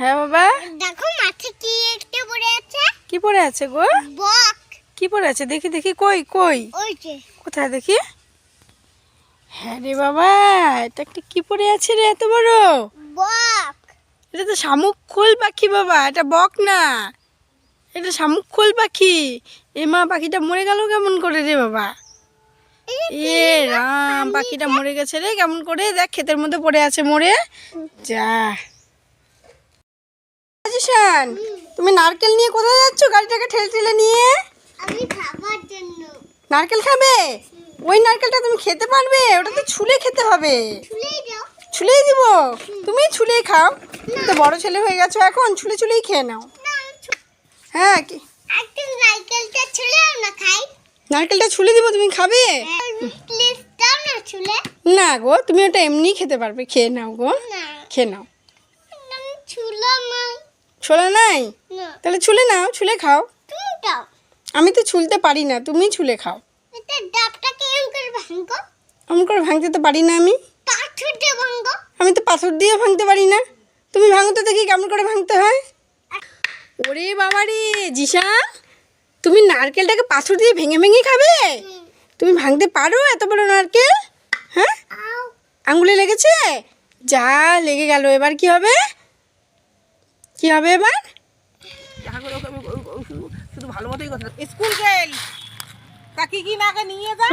হ্যাঁ বাবা? দেখো মাঠে কি একটা পড়ে আছে? কি পড়ে আছে গো? বক। কি পড়ে আছে? দেখি দেখি কই কই? ওই যে। কোথায় দেখি? হ্যাঁ রে বাবা এটা একটা কি পড়ে আছে রে এত বড়? বক। এটা তো শামুক খোল পাখি বাবা এটা বক না। এটা শামুক খোল পাখি। এ মা পাখিটা মরে গেল কেমন করে রে বাবা? এ রাম পাখিটা মরে গেছে রে কেমন করে? দেখ ক্ষেতের মধ্যে পড়ে আছে মরে। যা। রাজেশান তুমি নারকেল নিয়ে কোথায় যাচ্ছ? গাড়িটাকে ঠেলে ঠেলে নিয়ে। আমি খাবার জন্য। নারকেল খাবে? ওই নারকেলটা তুমি খেতে পারবে? ওটা তো ছুলে খেতে হবে। ছুলেই দিব? তুমি ছুলেই খাও। তো বড় ছেলে হয়ে গেছো এখন ছুলে ছুলেই খেয়ে নাও। হ্যাঁ কি? নারকেলটা ছুলে দিব তুমি খাবে? না গো তুমি ওটা এমনি খেতে পারবে খেয়ে নাও গো। খেয়ে নাও। না ছোলা নাই? তাহলে ছুলে নাও ছুলে খাও। আমি তো ছুলতে পারি না তুমি ছুলে খাও। এটা করে ভাঙতে তো পারি না আমি। আমি তো পাথর দিয়ে ভাঙতে পারি না। তুমি ভাঙো তো দেখি কেমন করে ভাঙতে হয়। ওরে বাবা রে জিসা তুমি নারকেলটাকে পাথর দিয়ে ভেঙে ভেঙে খাবে? তুমি ভাঙতে পারো এত বড় নারকেল? হ্যাঁ? আঙুলে লেগেছে? যা লেগে গেল এবার কি হবে? কি হবে এবার? শুধু ভালো মতোই কথা স্কুল গেল। কাকি কি নাকে নিয়ে যা